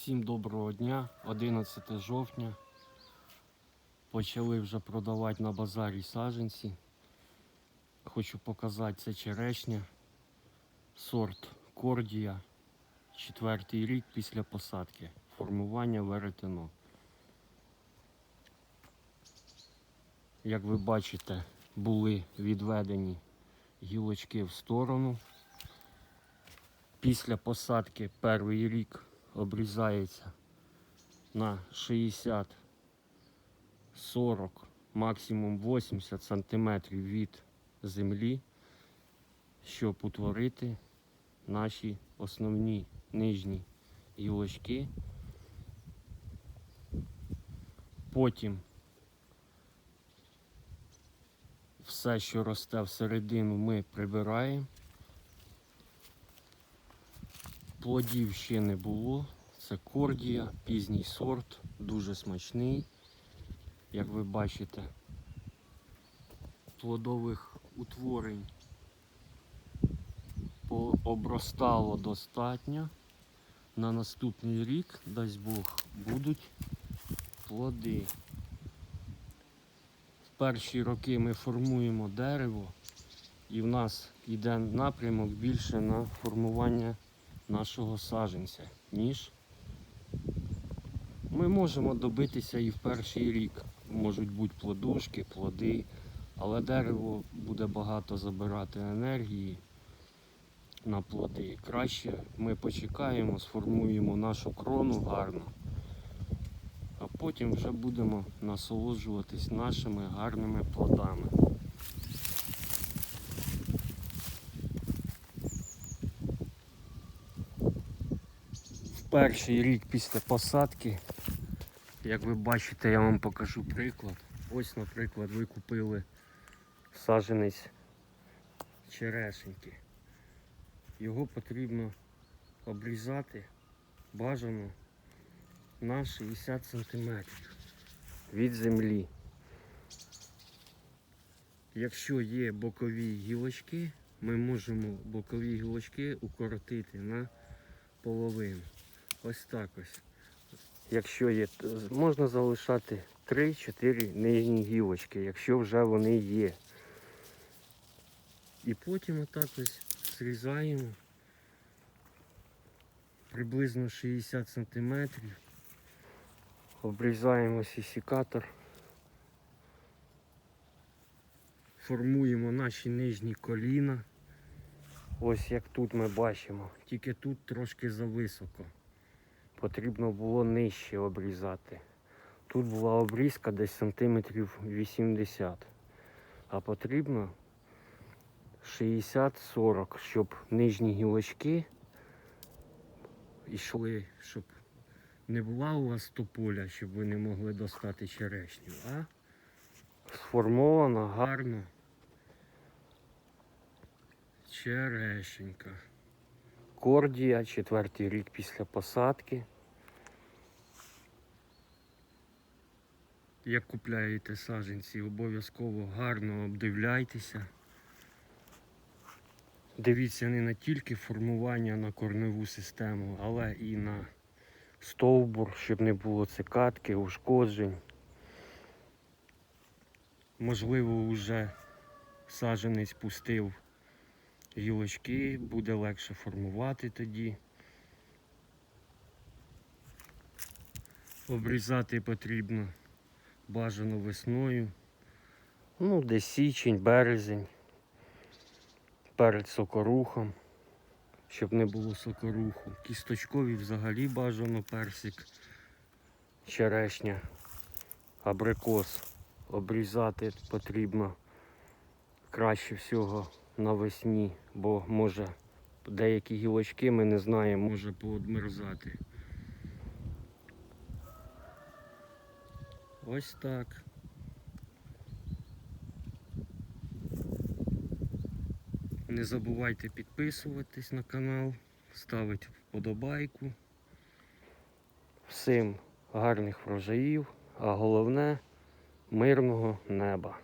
Всім доброго дня, 11 жовтня. Почали вже продавати на базарі саджанці. Хочу показати це черешня. Сорт Кордія. Четвертий рік після посадки. Формування веретено. Як ви бачите, були відведені гілочки в сторону. Після посадки перший рік обрізається на 60, 40, максимум 80 сантиметрів від землі, щоб утворити наші основні нижні гілочки. Потім все, що росте всередину, ми прибираємо. Плодів ще не було. Це кордія, пізній сорт, дуже смачний. Як ви бачите, плодових утворень обростало достатньо. На наступний рік, дасть Бог, будуть плоди. В перші роки ми формуємо дерево і в нас йде напрямок більше на формування нашого саженця, ніж ми можемо добитися і в перший рік. Можуть бути плодушки, плоди, але дерево буде багато забирати енергії на плоди. Краще ми почекаємо, сформуємо нашу крону гарно, а потім вже будемо насолоджуватись нашими гарними плодами. Перший рік після посадки, як ви бачите, я вам покажу приклад. Ось, наприклад, ви купили саджанець черешеньки. Його потрібно обрізати бажано на 60 см від землі. Якщо є бокові гілочки, ми можемо бокові гілочки укоротити на половину. Ось так ось. Якщо є, можна залишати 3-4 нижні гілочки, якщо вже вони є. І потім отак ось зрізаємо приблизно 60 см. Обрізаємо сісікатор. Формуємо наші нижні коліна. Ось як тут ми бачимо, тільки тут трошки зависоко потрібно було нижче обрізати. Тут була обрізка десь сантиметрів 80, а потрібно 60-40, щоб нижні гілочки йшли, щоб не була у вас тополя, щоб ви не могли достати черешню, а сформована гарно черешенька. Кордія, четвертий рік після посадки. Як купляєте саджанці, обов'язково гарно обдивляйтеся. Дивіться не на тільки формування на корневу систему, але і на стовбур, щоб не було цикатки, ушкоджень. Можливо, вже саджанець пустив гілочки, буде легше формувати тоді. Обрізати потрібно бажано весною. Ну, десь січень, березень, перед сокорухом, щоб не було сокоруху. Кісточкові взагалі бажано персик, черешня, абрикос. Обрізати потрібно краще всього навесні, бо може деякі гілочки ми не знаємо, може поодмерзати. Ось так. Не забувайте підписуватись на канал, ставити вподобайку. Всім гарних врожаїв, а головне мирного неба.